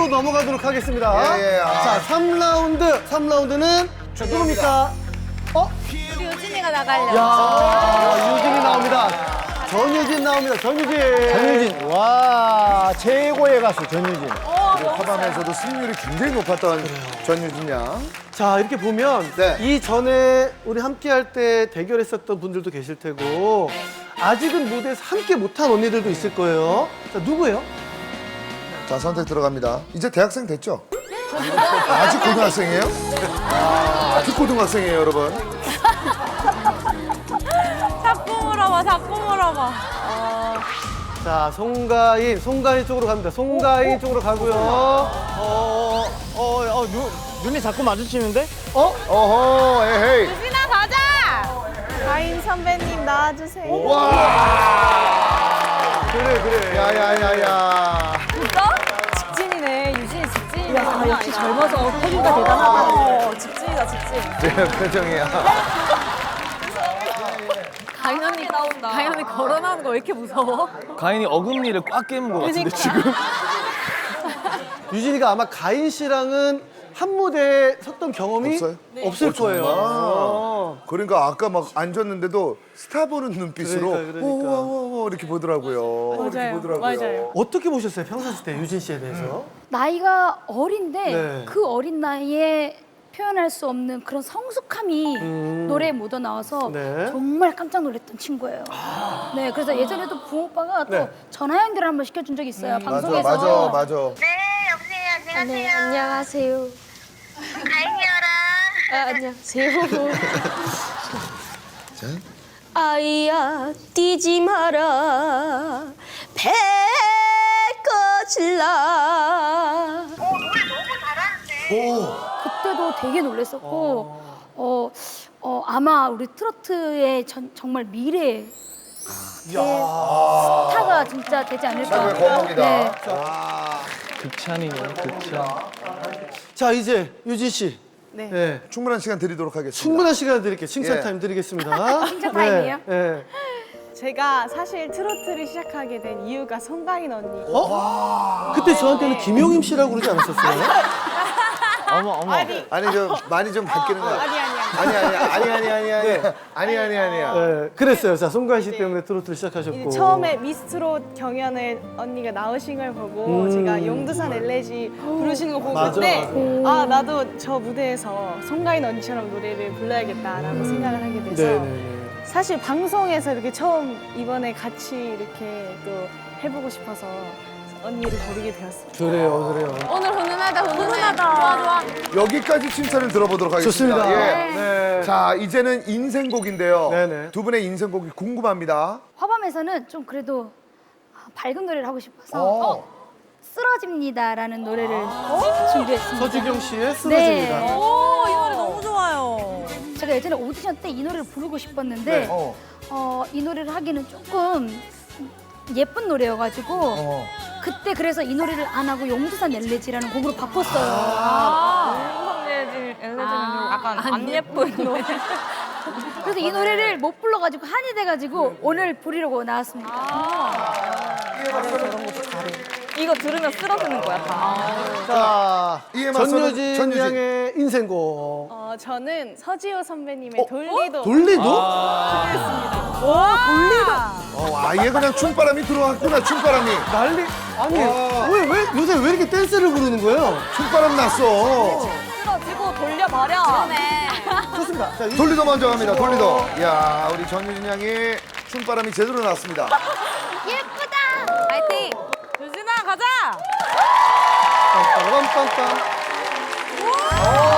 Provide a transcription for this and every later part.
3라운드로 넘어가도록 하겠습니다. 예, 예, 아. 자, 3라운드. 3라운드는 누굽니까? 어? 우리 유진이가 나가려고. 야, 유진이 나옵니다. 전유진 나옵니다. 전유진. 전유진 와 최고의 가수 전유진 화밤에서도 승률이 굉장히 높았던 전유진 양. 자, 이렇게 보면 네. 이 전에 우리 함께 할 때 대결했었던 분들도 계실 테고 아직은 무대에서 함께 못한 언니들도 있을 거예요. 자, 누구예요? 자, 선택 들어갑니다. 이제 대학생 됐죠? 아직 고등학생이에요? 아, 아직 고등학생이에요, 여러분. 자꾸 물어봐, 자꾸 물어봐. 자, 송가인, 송가인 쪽으로 갑니다. 송가인 쪽으로 가고요. 어 어 어 어, 눈, 눈이 자꾸 마주치는데 어? 어허, 에헤이. 유진아, 가자! 가인 선배님 나와주세요. 그래, 그래. 야야야야. 직진이네. 야, 역시 젊어서 허리가 대단하다. 어, 직진이다, 직진. 제 표정이야. 가인 언니 나온다. 가인 언니 걸어 나오는 거 왜 이렇게 무서워? 가인이 어금니를 꽉 깨문 것 같은데 그러니까. 지금 유진이가 아마 가인 씨랑은 한 무대에 섰던 경험이 없어요? 없을 어? 거예요. 어. 그러니까 아까 막 앉았는데도 스타 보는 눈빛으로 그러니까, 그러니까. 오오오 이렇게 보더라고요. 이렇게 맞아요, 보더라고요. 맞아요. 어떻게 보셨어요? 평상시 때 유진 씨에 대해서? 나이가 어린데 네. 그 어린 나이에 표현할 수 없는 그런 성숙함이 음. 노래에 묻어 나와서 네. 정말 깜짝 놀랐던 친구예요. 네, 그래서 예전에도 부모 오빠가 또 네. 전화 연결을 한번 시켜준 적이 있어요. 맞아, 방송에서. 맞아, 맞아. 네, 여보세요. 안녕하세요. 네, 안녕하세요. 아, 안녕하세요. 자, 아이야 뛰지 마라 배 꺼질라 어, 노래 너무 잘하는데. 오, 그때도 되게 놀랬었고, 어, 어, 아마 우리 트로트의 전, 정말 미래 스타가 진짜 되지 않을까. 거목이다. 네. 극찬이네 극찬 자, 이제 유진 씨. 네. 네. 충분한 시간 드리도록 하겠습니다. 충분한 시간 드릴게요. 칭찬 예. 타임 드리겠습니다. 칭찬 타임이에요? 네. 네. 제가 사실 트로트를 시작하게 된 이유가 송가인 언니. 어? 그때 저한테는 김용임 씨라고 그러지 않았었어요? 어머 어머 아니, 아니 좀 많이 좀 바뀌는 거야. 아니, 아니, 아니 아니. 아니 아니 아니 아니 아니 아니 아니 아니야. 네. 그랬어요. 자, 송가인 씨 때문에 트로트를 시작하셨고. 처음에 미스트롯 경연을 언니가 나오신 걸 보고 음. 제가 용두산 엘레지 부르시는 거 보고 맞아, 그때 맞아. 아 나도 저 무대에서 송가인 언니처럼 노래를 불러야겠다라고 생각을 하게 돼서 음. 네네 네. 사실 방송에서 이렇게 처음 이번에 같이 이렇게 또 해보고 싶어서 언니를 부르게 되었습니다. 그래요, 그래요. 오늘 훈훈하다, 훈훈하다. 좋아, 좋아. 여기까지 칭찬을 들어보도록 하겠습니다. 좋습니다. 예. 네. 자 이제는 인생곡인데요. 네네. 두 분의 인생곡이 궁금합니다. 화밤에서는 좀 그래도 아, 밝은 노래를 하고 싶어서 어. 쓰러집니다라는 노래를 준비했습니다. 서주경 씨의 네. 쓰러집니다. 오, 이 노래 너무 좋아요. 제가 예전에 오디션 때 이 노래를 부르고 싶었는데 어. 어, 이 노래를 하기는 조금 예쁜 노래여가지고 어. 그때 그래서 이 노래를 안 하고 용두산 엘레지라는 곡으로 바꿨어요. 아, 엘레지, 엘레지는 약간 안 예쁜 노래. 그래서 이 노래를 못 불러가지고 한이 돼가지고 오늘 부르려고 나왔습니다. 이거 들으면 쓰러지는 거야, 다. 자, 이에 맞서는 전유진 전유진. 양의 인생곡. 어, 저는 서지호 선배님의 돌리도 돌리도? 어, 아예 그냥 춤바람이 들어왔구나 춤바람이. 난리. 아니, 와. 왜, 왜, 요새 왜 이렇게 댄스를 부르는 거예요? 춤바람 났어. 쓰러지고 돌려버려. 그러네. 좋습니다. 자, 유- 돌리도 먼저 갑니다. 돌리도. 야 우리 전유진 양이 춤바람이 제대로 났습니다. 파이팅! 유진아, 가자! 빰빰빰빰. 차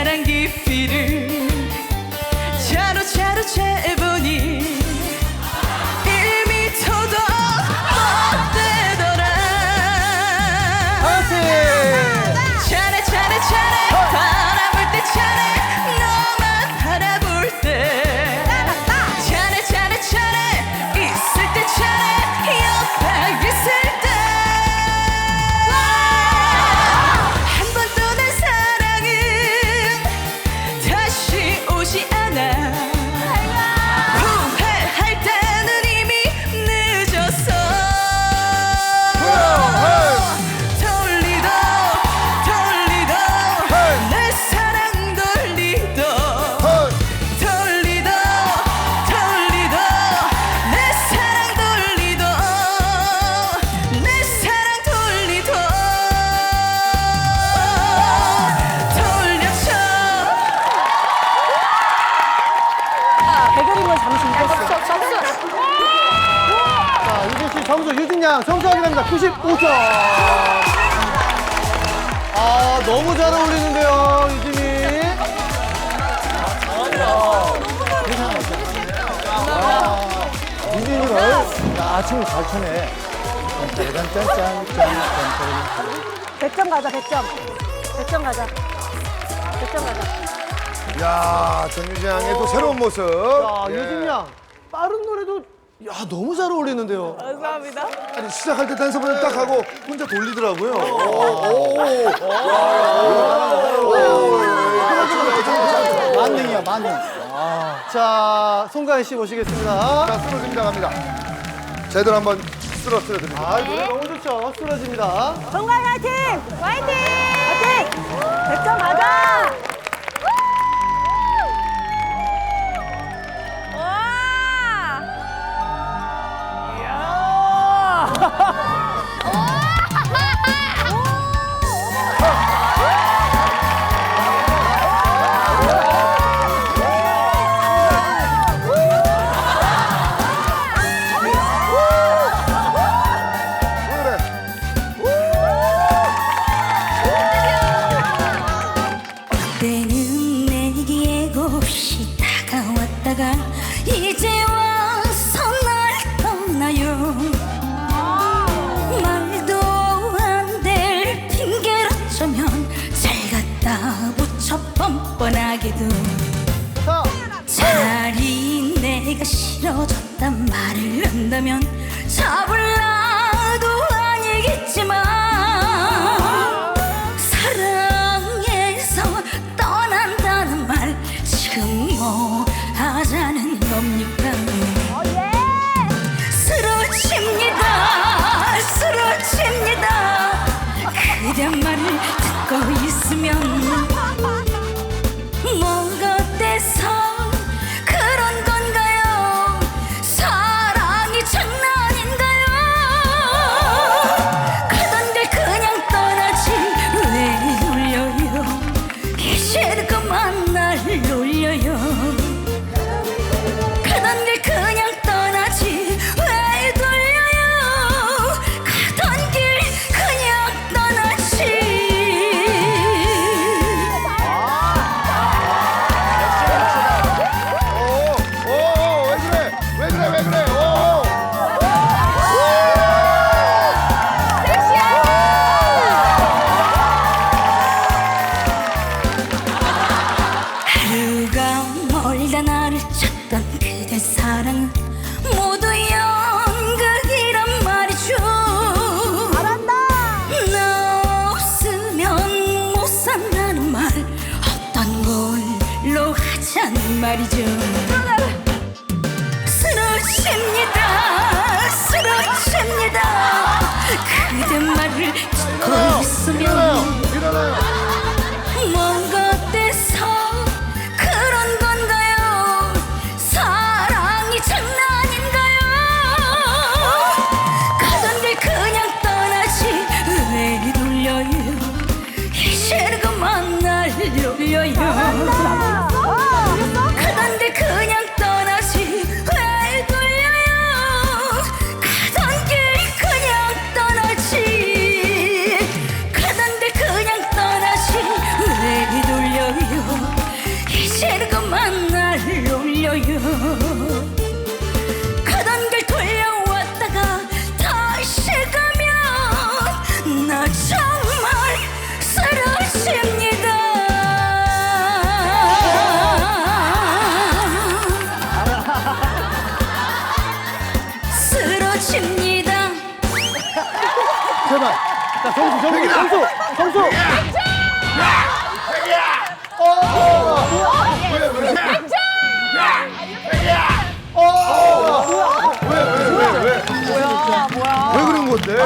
사랑 깊이를 자로자로 재 합니다. 95점. 아, 너무 잘 어울리는데요, 유진이. 유진이를 아침을 잘 쳐네. 짠 짠 짠 짠 짠. 100점 가자, 100점. 100점 가자. 100점 가자. 야, 전유진 양의 또 새로운 모습. 자, 예. 유진 양. 빠른 노래도, 야, 너무 잘 어울리는데요. 감사합니다. 아니, 시작할 때 댄서분을 딱 하고 혼자 돌리더라고요. 오, 오, 만능이야, 만능. 자, 송가인 씨 모시겠습니다. 자, 쓰러집니다, 갑니다. 제대로 한번 쓰러뜨려 드립니다. 아, 노래 너무 좋죠. 쓰러집니다. 정관 화이팅! 화이팅! 화이팅! 100점 가자! 내가 싫어졌단 말을 한다면 잡을라도 아니겠지만 사랑해서 떠난다는 말 지금 뭐 하자는 겁니까? 쓰러집니다 쓰러집니다. 그대 말을 듣고 있으면 뭐 찾던 그대 사랑은 모두 연극이란 말이죠 잘한다. 너 없으면 못 산다는 말. 어떤 걸로 하자는 말이죠. 쓰러집니다. 쓰러집니다. 그대 말을 듣고 있으면 자, 정수, 정수, 정수, 정수. 왜 그런 건데?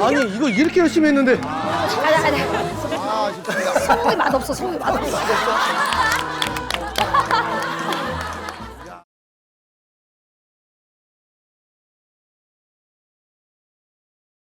아니, 이거 이렇게 열심히 했는데. 가자 가자. 소고기 맛없어 소고기 맛없어.